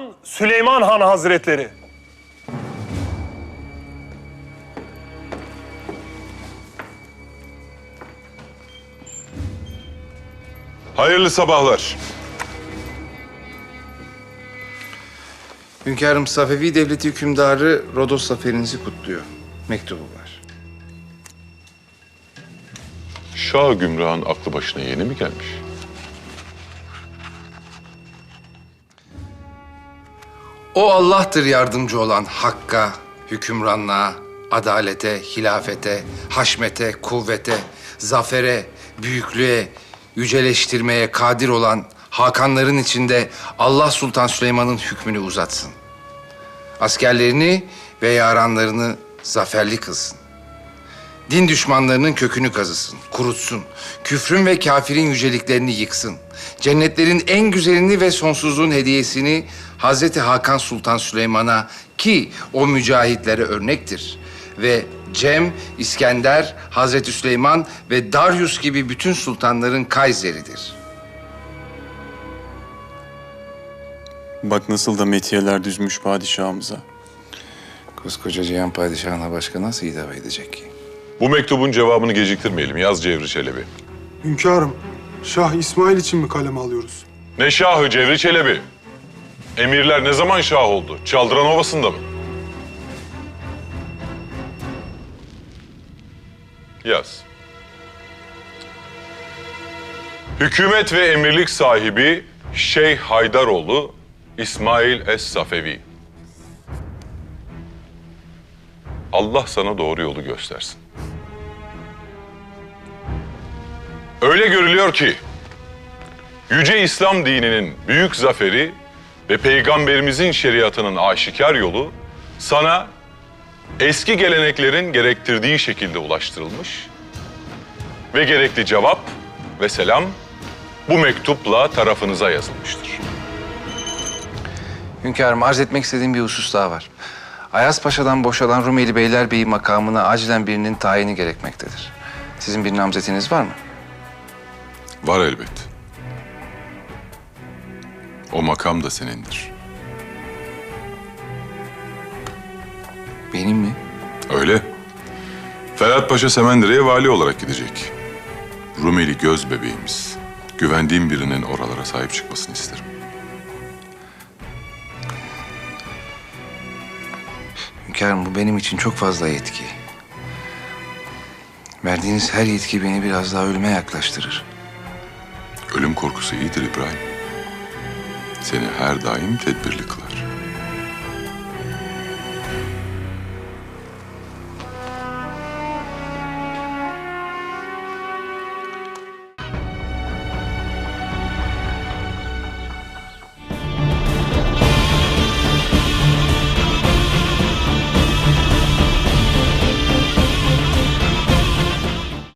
Sultan Süleyman Han Hazretleri. Hayırlı sabahlar. Hünkârım Safevi Devleti hükümdarı Rodos zaferinizi kutluyor. Mektubu var. Şah Gümrah'ın aklı başına yeni mi gelmiş? O Allah'tır yardımcı olan hakka, hükümranlığa, adalete, hilafete, haşmete, kuvvete, zafere, büyüklüğe, yüceleştirmeye kadir olan Hakanların içinde Allah Sultan Süleyman'ın hükmünü uzatsın. Askerlerini ve yaranlarını zaferli kılsın. Din düşmanlarının kökünü kazısın, kurutsun. Küfrün ve kafirin yüceliklerini yıksın. Cennetlerin en güzelini ve sonsuzluğun hediyesini Hazreti Hakan Sultan Süleyman'a ki o mücahitlere örnektir. Ve Cem, İskender, Hazreti Süleyman ve Darius gibi bütün sultanların Kayseri'dir. Bak nasıl da metiyeler düzmüş padişahımıza. Koskoca Cihan Padişahı'na başka nasıl hitap edecek ki? Bu mektubun cevabını geciktirmeyelim. Yaz Cevri Çelebi. Hünkârım, Şah İsmail için mi kaleme alıyoruz? Ne şahı Cevri Çelebi? Emirler ne zaman şah oldu? Çaldıran Ovası'nda mı? Yaz. Hükümet ve emirlik sahibi Şeyh Haydaroğlu İsmail Es-Safevi. Allah sana doğru yolu göstersin. Öyle görülüyor ki Yüce İslam dininin büyük zaferi ve peygamberimizin şeriatının aşikar yolu sana eski geleneklerin gerektirdiği şekilde ulaştırılmış ve gerekli cevap ve selam bu mektupla tarafınıza yazılmıştır. Hünkârım arz etmek istediğim bir husus daha var. Ayas Paşa'dan boşalan Rumeli Beylerbeyi makamına acilen birinin tayini gerekmektedir. Sizin bir namzetiniz var mı? Var elbet. O makam da senindir. Benim mi? Öyle. Ferhat Paşa Semendere'ye vali olarak gidecek. Rumeli göz bebeğimiz. Güvendiğim birinin oralara sahip çıkmasını isterim. Hünkârım bu benim için çok fazla yetki. Verdiğiniz her yetki beni biraz daha ölüme yaklaştırır. Ölüm korkusu iyidir İbrahim. Seni her daim tedbirli kılar.